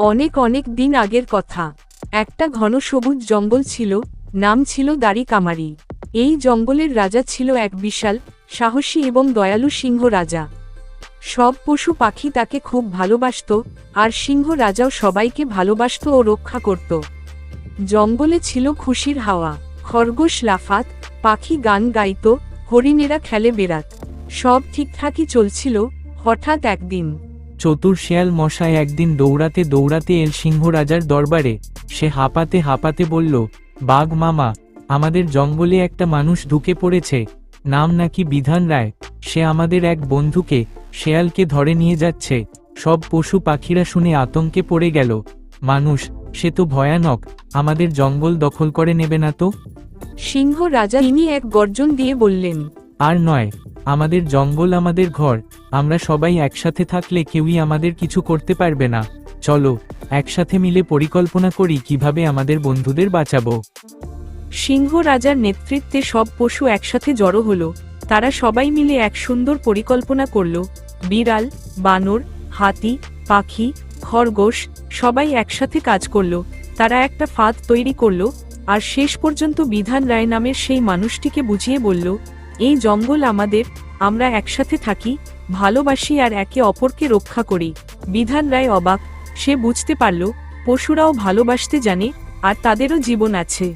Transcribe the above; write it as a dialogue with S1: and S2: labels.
S1: অনেক অনেক দিন আগের কথা। একটা ঘন সবুজ জঙ্গল ছিল, নাম ছিল দাড়ি কামারি। এই জঙ্গলের রাজা ছিল এক বিশাল, সাহসী এবং দয়ালু সিংহ রাজা। সব পশু পাখি তাকে খুব ভালোবাসত, আর সিংহ রাজাও সবাইকে ভালোবাসত ও রক্ষা করত। জঙ্গলে ছিল খুশির হাওয়া, খরগোশ লাফাত, পাখি গান গাইত, হরিণেরা খেলে বেড়াত। সব ঠিকঠাকই চলছিল, হঠাৎ একদিন
S2: চতুর শেয়াল মশাই একদিন দৌড়াতে দৌড়াতে এল সিংহ রাজার দরবারে। সে হাঁপাতে হাঁপাতে বলল, বাঘ মামা, আমাদের জঙ্গলে একটা মানুষ ঢুকে পড়েছে। নাম নাকি বিধান রায়। সে আমাদের এক বন্ধুকে, শেয়ালকে ধরে নিয়ে যাচ্ছে। সব পশু পাখিরা শুনে আতঙ্কে পড়ে গেল। মানুষ, সে তো ভয়ানক, আমাদের জঙ্গল দখল করে নেবে না তো?
S1: সিংহ রাজা তিনি এক গর্জন দিয়ে বললেন
S2: আর নয়, আমাদের জঙ্গল আমাদের ঘর, আমরা সবাই একসাথে থাকলে কেউই আমাদের কিছু করতে পারবে না। চলো, একসাথে মিলে পরিকল্পনা করি কীভাবে আমাদের বন্ধুদের বাঁচাবো।
S1: সিংহ রাজার নেতৃত্বে সব পশু একসাথে জড়ো হলো। তারা সবাই মিলে এক সুন্দর পরিকল্পনা করল। বিড়াল, বানর, হাতি, পাখি, খরগোশ, সবাই একসাথে কাজ করল। তারা একটা ফাঁদ তৈরি করল, আর শেষ পর্যন্ত বিধান রায় নামের সেই মানুষটিকে বুঝিয়ে বলল এই জঙ্গল আমাদের, আমরা একসাথে থাকি, ভালোবাসি আর একে অপরকে রক্ষা করি। বিধান রায় অবাক, সে বুঝতে পারল, পশুরাও ভালোবাসতে জানে, আর তাদেরও জীবন আছে।